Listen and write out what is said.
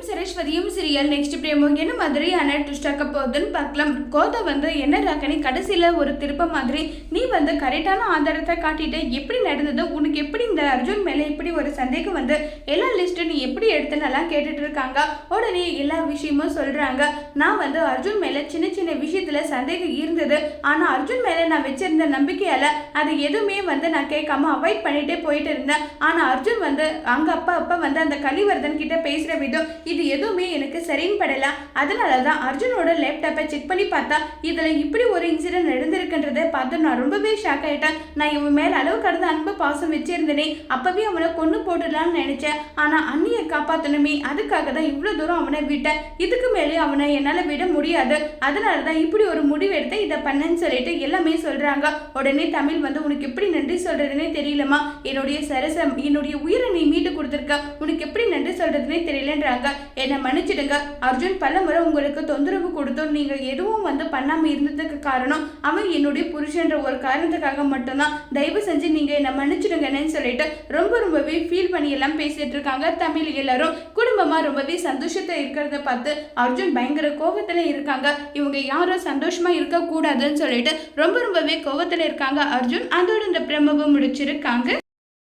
தமிழும் சரஸ்வதியும் serial next பிரேமோ என்ன மாதிரியான ட்விஸ்டாக்க போகுதுன்னு பார்க்கலாம் கோதா வந்து என்ன ராக்கனி கடைசியில் ஒரு திருப்ப மாதிரி நீ வந்து கரெக்டான ஆதாரத்தை காட்டிட்டு. எப்படி நடந்தது? உனக்கு எப்படி இந்த அர்ஜுன் மேலே இப்படி ஒரு சந்தேகம் வந்து? எல்லா லிஸ்ட்டும் நீ எப்படி எடுத்துனெல்லாம் கேட்டுட்டு இருக்காங்க. உடனே எல்லா விஷயமும் சொல்கிறாங்க நான் வந்து அர்ஜுன் மேலே சின்ன சின்ன விஷயத்தில் சந்தேகம் இருந்தது. ஆனால் அர்ஜுன் மேலே நான் வச்சிருந்த நம்பிக்கையால் அது எதுவுமே வந்து நான் கேட்காம அவாய்ட் பண்ணிட்டே போயிட்டு இருந்தேன். ஆனால் அர்ஜுன் வந்து அங்கே அப்பா அப்பா வந்து அந்த கலிவர்தன் கிட்ட பேசுகிற விதம் இது எதுவுமே எனக்கு சரின்னு படல அதனால தான் அர்ஜுனோட லேப்டாப்பை செக் பண்ணி பார்த்தா இதில் இப்படி ஒரு இன்சிடென்ட் நடந்திருக்குன்றதை பார்த்து நான் ரொம்பவே ஷாக் ஆகிட்டேன் நான் இவன் மேலே அளவு கடந்த அன்பு பாசம் வச்சிருந்தேனே அப்போவே அவனை கொண்டு போட்டுடலாம்னு நினச்சேன். ஆனால் அண்ணியை காப்பாற்றணுமே அதுக்காக தான் இவ்வளோ தூரம் அவனை விட்டேன். இதுக்கு மேலே அவனை என்னால் விட முடியாது. அதனால தான் இப்படி ஒரு முடிவு எடுத்து இதை பண்ணேன்னு சொல்லிட்டு எல்லாமே சொல்கிறாங்க உடனே தமிழ் வந்து உனக்கு எப்படி நன்றி சொல்கிறதுனே தெரியலமா என்னுடைய சரசம் என்னுடைய உயிரை நீ மீட்டு கொடுத்துருக்க. உனக்கு எப்படி நன்றி சொல்கிறதுனே தெரியலன்றாங்க. என்னை மன்னிச்சிடுங்க. அர்ஜுன் பல முறை உங்களுக்கு தொந்தரவு கொடுத்தோம். நீங்கள் எதுவும் வந்து பண்ணாமல் இருந்ததுக்கு காரணம் அவன் என்னுடைய புருஷன்ற ஒரு காரணத்துக்காக மட்டும்தான். தயவு செஞ்சு நீங்கள் என்னை மன்னிச்சிடுங்கன்னு சொல்லிட்டு ரொம்ப ரொம்பவே ஃபீல் பண்ணி எல்லாம் பேசிட்டு இருக்காங்க தமிழ் எல்லாரும். குடும்பமாக ரொம்பவே சந்தோஷத்தை இருக்கிறத பார்த்து அர்ஜுன் பயங்கர கோபத்தில் இருக்காங்க. இவங்க யாரும் சந்தோஷமாக இருக்கக்கூடாதுன்னு சொல்லிட்டு ரொம்ப ரொம்பவே கோபத்தில் இருக்காங்க அர்ஜுன். அதோட இந்த பிரமவை முடிச்சிருக்காங்க.